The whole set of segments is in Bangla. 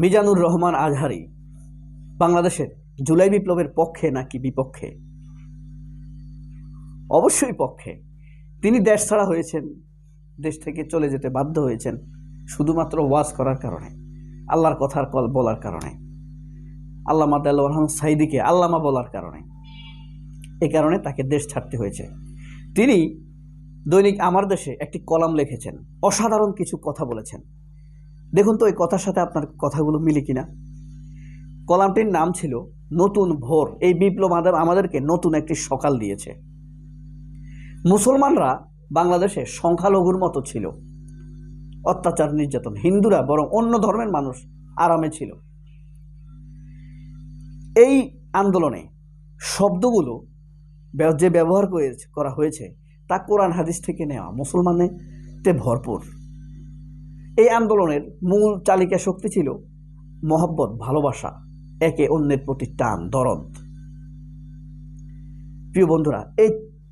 মিজানুর রহমান আজহারি, বাংলাদেশের জুলাই বিপ্লবের পক্ষে নাকি বিপক্ষে? অবশ্যই পক্ষে। তিনি দেশ ছাড়া হয়েছেন, দেশ থেকে চলে যেতে বাধ্য হয়েছেন শুধুমাত্র ওয়াজ করার কারণে, আল্লাহর কথার কল বলার কারণে, আল্লামা দেল্লা রহমান সাইদিকে আল্লামা বলার কারণে। এই কারণে তাকে দেশ ছাড়তে হয়েছে। তিনি দৈনিক আমার দেশে একটি কলাম লিখেছেন, অসাধারণ কিছু কথা বলেছেন। দেখুন তো এই কথার সাথে আপনার কথাগুলো মিলে কিনা। কলামটির নাম ছিল নতুন ভোর। এই বিপ্লব আমাদের আমাদেরকে নতুন একটি সকাল দিয়েছে। মুসলমানরা বাংলাদেশে সংখ্যালঘুর মতো ছিল। অত্যাচার, নির্যাতন, হিন্দুরা বরং অন্য ধর্মের মানুষ আরামে ছিল। এই আন্দোলনে শব্দগুলো যে ব্যবহার করা হয়েছে তা কোরআন হাদিস থেকে নেওয়া। মুসলমানেতে ভরপুর। এই আন্দোলনের মূল চালিকা শক্তি ছিল মহব্বত, ভালোবাসা, একে অন্যের প্রতি টান, দরদ। প্রিয় বন্ধুরা, এই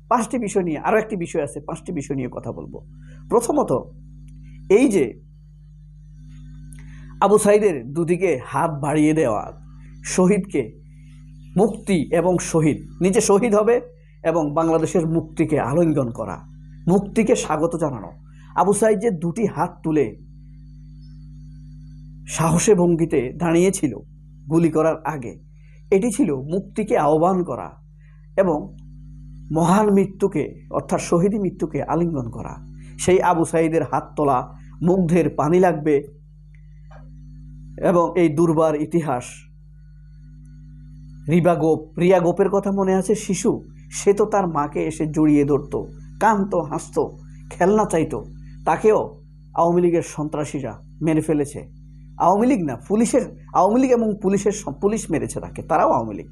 পাঁচটি বিষয় নিয়ে আরও একটি বিষয় আছে, পাঁচটি বিষয় নিয়ে কথা বলব। প্রথমত, এই যে আবু সাইদের দুদিকে হাত বাড়িয়ে দেওয়া, শহীদকে মুক্তি এবং শহীদ, নিজে শহীদ হবে এবং বাংলাদেশের মুক্তিকে আলিঙ্গন করা, মুক্তিকে স্বাগত জানানো। আবু সাইদ যে দুটি হাত তুলে সাহসে ভঙ্গিতে দাঁড়িয়েছিল গুলি করার আগে। এটি ছিল মুক্তিকে আহ্বান করা এবং মহান মৃত্যুকে, অর্থাৎ শহীদ মৃত্যুকে আলিঙ্গন করা। সেই আবু সাইদের হাত তোলা, মুগ্ধের পানি লাগবে এবং এই দুর্বার ইতিহাস। রিবা গোপ, রিয়া গোপের কথা মনে আছে? শিশু, সে তো তার মাকে এসে জড়িয়ে ধরত কান্ত হাসত, খেলনা চাইতো। তাকেও আওয়ামী লীগের সন্ত্রাসীরা মেরে ফেলেছে। আওয়ামী লীগ না, পুলিশের, আওয়ামী লীগ এবং পুলিশের পুলিশ মেরেছে তাকে, তারাও আওয়ামী লীগ।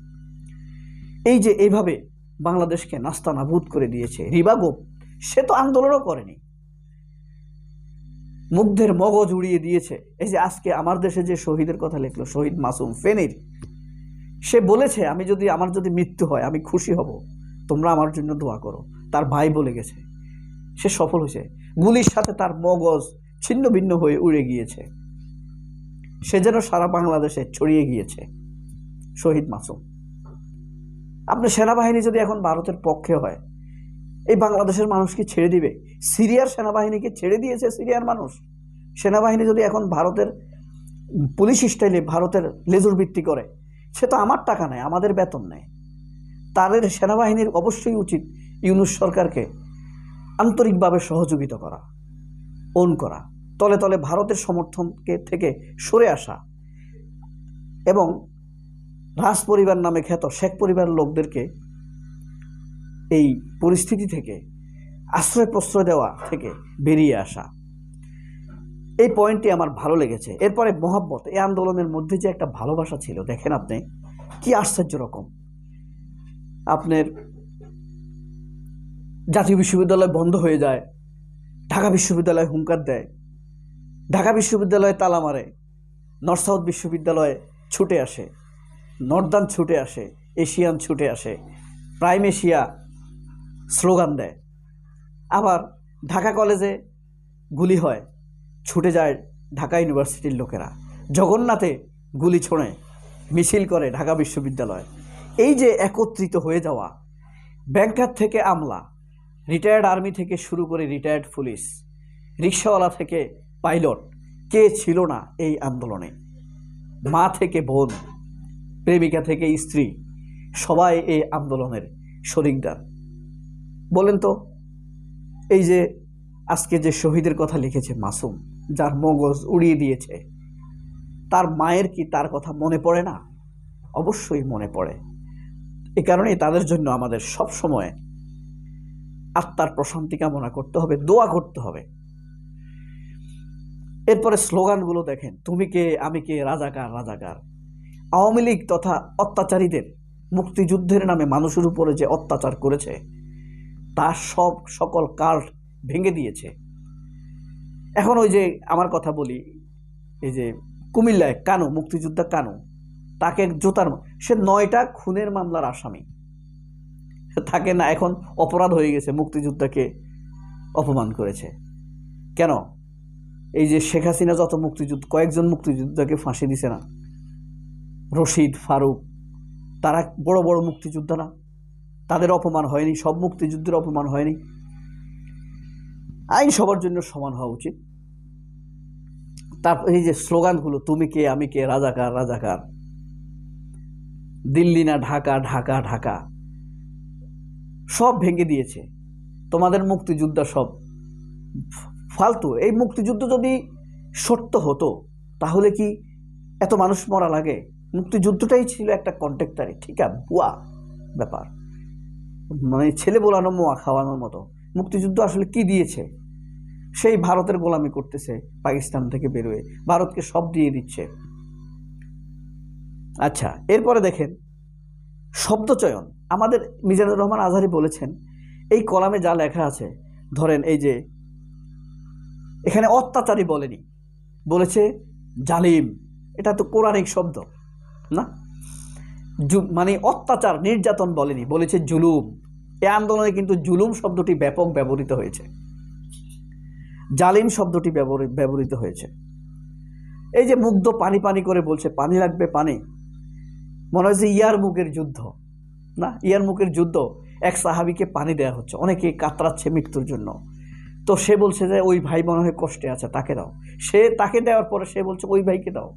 এই যে এইভাবে বাংলাদেশকে নাস্তা নাবুদ করে দিয়েছে, রিবা গোপ, সে তো আন্দোলনও করেনি। মুগ্ধের মগজ উড়িয়ে দিয়েছে। এই যে আজকে আমার দেশে যে শহীদের কথা লিখলো, শহীদ মাসুম ফেনীর, সে বলেছে, আমি যদি, আমার যদি মৃত্যু হয়, আমি খুশি হব। তোমরা আমার জন্য দোয়া করো। তার ভাই বলে গেছে। সে সফল হয়েছে। গুলির সাথে তার মগজ ছিন্ন ভিন্ন হয়ে উড়ে গিয়েছে। সে যেন সারা বাংলাদেশে ছড়িয়ে গিয়েছে। শহীদ মাসুম। আপনার সেনাবাহিনী যদি এখন ভারতের পক্ষে হয়, এই বাংলাদেশের মানুষকে ছেড়ে দিবে? সিরিয়ার সেনাবাহিনীকে ছেড়ে দিয়েছে সিরিয়ার মানুষ? সেনাবাহিনী যদি এখন ভারতের পুলিশ স্টাইলে ভারতের লেজুর ভিত্তি করে, সে তো আমার টাকা নেয়, আমাদের বেতন নেয়। তাদের সেনাবাহিনীর অবশ্যই উচিত ইউনুস সরকারকে আন্তরিকভাবে সহযোগিতা করা, ওন করা। তলে তলে ভারতের সমর্থনকে থেকে সরে আসা এবং রাজ পরিবার নামে খ্যাত শেখ পরিবার লোকদেরকে এই পরিস্থিতি থেকে, আশ্রয় প্রশ্রয় দেওয়া থেকে বেরিয়ে আসা। এই পয়েন্টটি আমার ভালো লেগেছে। এরপরে মহাব্বত। এই আন্দোলনের মধ্যে যে একটা ভালোবাসা ছিল, দেখেন আপনি, কি আশ্চর্য রকম। আপনার জাতীয় বিশ্ববিদ্যালয় বন্ধ হয়ে যায়, ঢাকা বিশ্ববিদ্যালয় হুঙ্কার দেয় ঢাকা বিশ্ববিদ্যালয়ে তালা মারে, নর্থ সাউথ বিশ্ববিদ্যালয়ে ছুটে আসে, নর্দার্ন ছুটে আসে, এশিয়ান ছুটে আসে, প্রাইম এশিয়া স্লোগান দেয়। আবার ঢাকা কলেজে গুলি হয়, ছুটে যায় ঢাকা ইউনিভার্সিটির লোকেরা। জগন্নাথে গুলি ছোঁড়ে, মিছিল করে ঢাকা বিশ্ববিদ্যালয়। এই যে একত্রিত হয়ে যাওয়া, ব্যাংকার থেকে আমলা রিটায়ার্ড আর্মি থেকে শুরু করে রিটায়ার্ড পুলিশ রিক্সাওয়ালা থেকে পাইলট, কে ছিল না এই আন্দোলনে? মা থেকে বোন, প্রেমিকা থেকে স্ত্রী, সবাই এই আন্দোলনের শরিকদার। বলেন তো, এই যে আজকে যে শহীদের কথা লিখেছে মাসুম, যার মগজ উড়িয়ে দিয়েছে, তার মায়ের কি তার কথা মনে পড়ে না? অবশ্যই মনে পড়ে। এ কারণেই তাদের জন্য আমাদের সব সময় আত্মার প্রশান্তি কামনা করতে হবে, দোয়া করতে হবে। এরপরে স্লোগানগুলো দেখেন, তুমি কে? আমি কে? রাজাকার রাজাকার। আওয়ামী লীগ তথা অত্যাচারীদের মুক্তিযুদ্ধের নামে মানুষের উপরে যে অত্যাচার করেছে তার সব সকল কার্ড ভেঙে দিয়েছে। এখন ওই যে আমার কথা বলি, এই যে কুমিল্লায় কানু, মুক্তিযোদ্ধা কানু, তাকে জোতার সে নয়টা খুনের মামলার আসামি। থাকে না এখন অপরাধ হয়ে গেছে মুক্তিযোদ্ধাকে অপমান করেছে। কেন? এই যে শেখ হাসিনা যত মুক্তিযুদ্ধ, কয়েকজন মুক্তিযোদ্ধাকে ফাঁসি দিছে না। রশিদ, ফারুক, তারা বড় বড় মুক্তিযোদ্ধা না তাদের অপমান হয়নি, সব মুক্তিযুদ্ধের অপমান হয়নি। আইন সবার জন্য সমান হওয়া উচিত। তারপর এই যে স্লোগানগুলো, তুমি কে, আমি কে, রাজাকার রাজাকার। দিল্লি না ঢাকা ঢাকা ঢাকা। সব ভেঙে দিয়েছে। তোমাদের মুক্তিযোদ্ধা সব ফালতু, এই মুক্তিযুদ্ধ যদি সত্য হতো, তাহলে কি এত মানুষ মরা লাগে? মুক্তিযুদ্ধটাই ছিল একটা কন্ট্রাক্টারি ঠিক আছে? বুয়া ব্যাপার। মানে ছেলে বোলানো, মোয়া খাওয়ানোর মতো। মুক্তিযুদ্ধ আসলে কি দিয়েছে? সেই ভারতের গোলামি করতেছে পাকিস্তান থেকে বেরোয়। ভারতকে সব দিয়ে দিচ্ছে। আচ্ছা এরপরে দেখেন, শব্দচয়ন। আমাদের মিজানুর রহমান আজহারি বলেছেন, এই কলামে যা লেখা আছে, ধরেন এই যে এখানে অত্যাচারী বলেনি। বলেছে জালিম। এটা তো পৌরাণিক শব্দ, না? মানে অত্যাচার, নির্যাতন বলেনি। বলেছে জুলুম। এ আন্দোলনে কিন্তু জুলুম শব্দটি ব্যাপক ব্যবহৃত হয়েছে। জালিম শব্দটি ব্যবহৃ- ব্যবহৃত হয়েছে। এই যে মুগ্ধ পানি পানি করে বলছে, পানি লাগবে, পানি। মনে হয় যে ইয়ার মুখের যুদ্ধ, না? ইয়ার মুখের যুদ্ধ। এক সাহাবিকে পানি দেওয়া হচ্ছে। অনেকে কাতরাচ্ছে মৃত্যুর জন্য। তো সে বলছে যে, ওই ভাই মনে হয় কষ্টে আছে, তাকে দাও। সে তাকে দেওয়ার পরে সে বলছে, ওই ভাইকে দাও।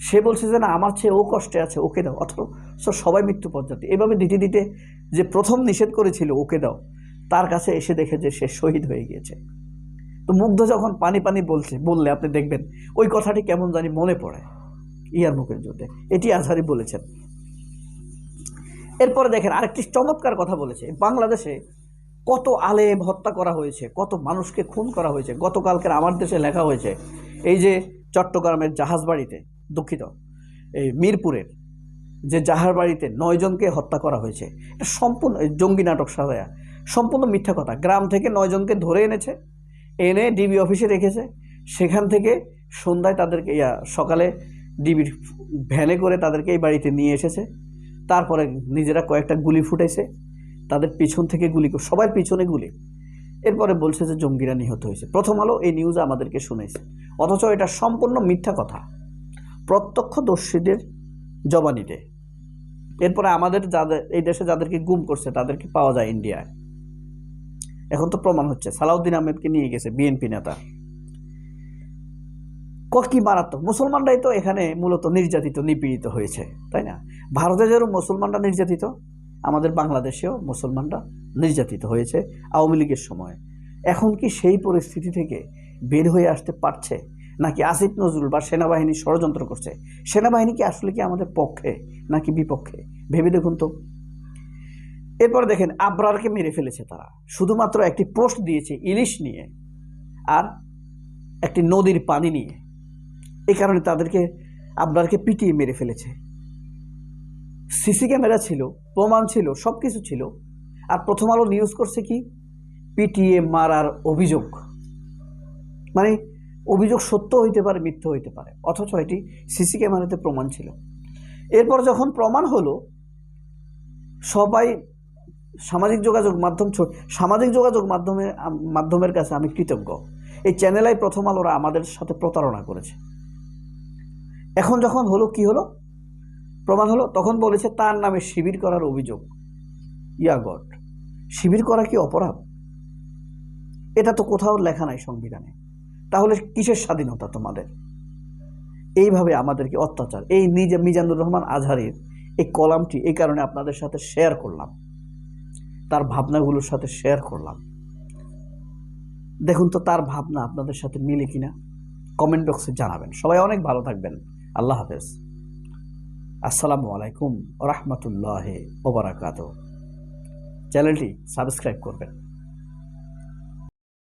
সে বলছে যে, না, আমার চেয়ে ও কষ্টে আছে, ওকে দাও। অথচ সবাই মৃত্যু পর্যাতে এভাবে দিতে দিতে যে প্রথম নিষেধ করেছিল, ওকে দাও, তার কাছে এসে দেখে যে সে শহীদ হয়ে গিয়েছে। তো মুগ্ধ যখন পানি পানি বলছে, বললে, আপনি দেখবেন, ওই কথাটি কেমন জানি মনে পড়ে। ইয়ার মুখের যুদ্ধে এটি আজহারি বলেছেন। এরপরে দেখেন, আরেকটি চমৎকার কথা বলেছে। বাংলাদেশে কত আলেম হত্যা করা হয়েছে, কত মানুষকে খুন করা হয়েছে, গতকালকের আমার দেশে লেখা হয়েছে, এই যে চট্টগ্রামের জাহাজবাড়িতে দুঃখিত, এই মিরপুরের যে জাহাজবাড়িতে নয়জনকে হত্যা করা হয়েছে, এটা সম্পূর্ণ জঙ্গি নাটক সাজায়া, সম্পূর্ণ মিথ্যা কথা। গ্রাম থেকে নয়জনকে ধরে এনেছে, এনে ডিবি অফিসে রেখেছে, সেখান থেকে সন্ধ্যায় তাদেরকে, ইয়া, সকালে ডিবির ভ্যানে করে তাদেরকে এই বাড়িতে নিয়ে এসেছে, তারপরে নিজেরা কয়েকটা গুলি ফুটাইছে তাদের পিছন থেকে গুলি সবার পিছনে গুলি। এরপরে বলছে যে জঙ্গিরা নিহত হয়েছে। প্রথম আলো এই নিউজ আমাদেরকে শুনেছে অথচ এটা সম্পূর্ণ মিথ্যা কথা। প্রত্যক্ষদর্শীদের জবানিতে। এরপরে আমাদের যাদের, এই দেশে যাদেরকে গুম করছে, তাদেরকে পাওয়া যায় ইন্ডিয়ায়। এখন তো প্রমাণ হচ্ছে। সালাউদ্দিন আহমেদকে নিয়ে গেছে বিএনপি নেতা। কি মারাত্মক? মুসলমানরাই তো এখানে মূলত নির্যাতিত, নিপীড়িত হয়েছে, তাই না? ভারতে যেরকম মুসলমানরা নির্যাতিত আমাদের বাংলাদেশেও মুসলমানরা নির্যাতিত হয়েছে আওয়ামী লীগের সময়। এখন কি সেই পরিস্থিতি থেকে বের হয়ে আসতে পারছে? নাকি আসিফ নজরুল বা সেনাবাহিনী ষড়যন্ত্র করছে? সেনাবাহিনী কি আসলে কি আমাদের পক্ষে নাকি বিপক্ষে? ভেবে দেখুন তো। এরপর দেখেন, আবরারকে মেরে ফেলেছে তারা। শুধুমাত্র একটি পোস্ট দিয়েছে ইলিশ নিয়ে আর একটি নদীর পানি নিয়ে। এই কারণে তাদেরকে, আবরারকে পিটিয়ে মেরে ফেলেছে। সিসি ক্যামেরা ছিল, প্রমাণ ছিল সব কিছু ছিল। আর প্রথম আলো নিউজ করছে কি? পিটিয়ে মারার অভিযোগ। মানে অভিযোগ সত্য হইতে পারে, মিথ্যা হইতে পারে, অথচ এটি সিসি ক্যামেরাতে প্রমাণ ছিল। এরপর যখন প্রমাণ হলো, সবাই সামাজিক যোগাযোগ মাধ্যম সামাজিক যোগাযোগ মাধ্যমে মাধ্যমের কাছে আমি কৃতজ্ঞ। এই চ্যানেলাই প্রথম আলোরা আমাদের সাথে প্রতারণা করেছে। এখন যখন হলো, কি হলো? প্রমাণ হলো, তখন বলেছে, তার নামে শিবির করার অভিযোগ। ইয়া গড, শিবির করা কি অপরাধ? এটা তো কোথাও লেখা নাই সংবিধানে। তাহলে কিসের স্বাধীনতা তোমাদের? এইভাবে আমাদেরকে অত্যাচার, এই নিজে, মিজানুর রহমান আজহারের এই কলামটি এই কারণে আপনাদের সাথে শেয়ার করলাম। তার ভাবনাগুলোর সাথে শেয়ার করলাম। দেখুন তো, তার ভাবনা আপনাদের সাথে মিলে কিনা? কমেন্ট বক্সে জানাবেন। সবাই অনেক ভালো থাকবেন। আল্লাহ হাফেজ। আসসালামু আলাইকুম রহমতুল্লাহ ওবরাকাত চ্যানেলটি সাবস্ক্রাইব করবেন।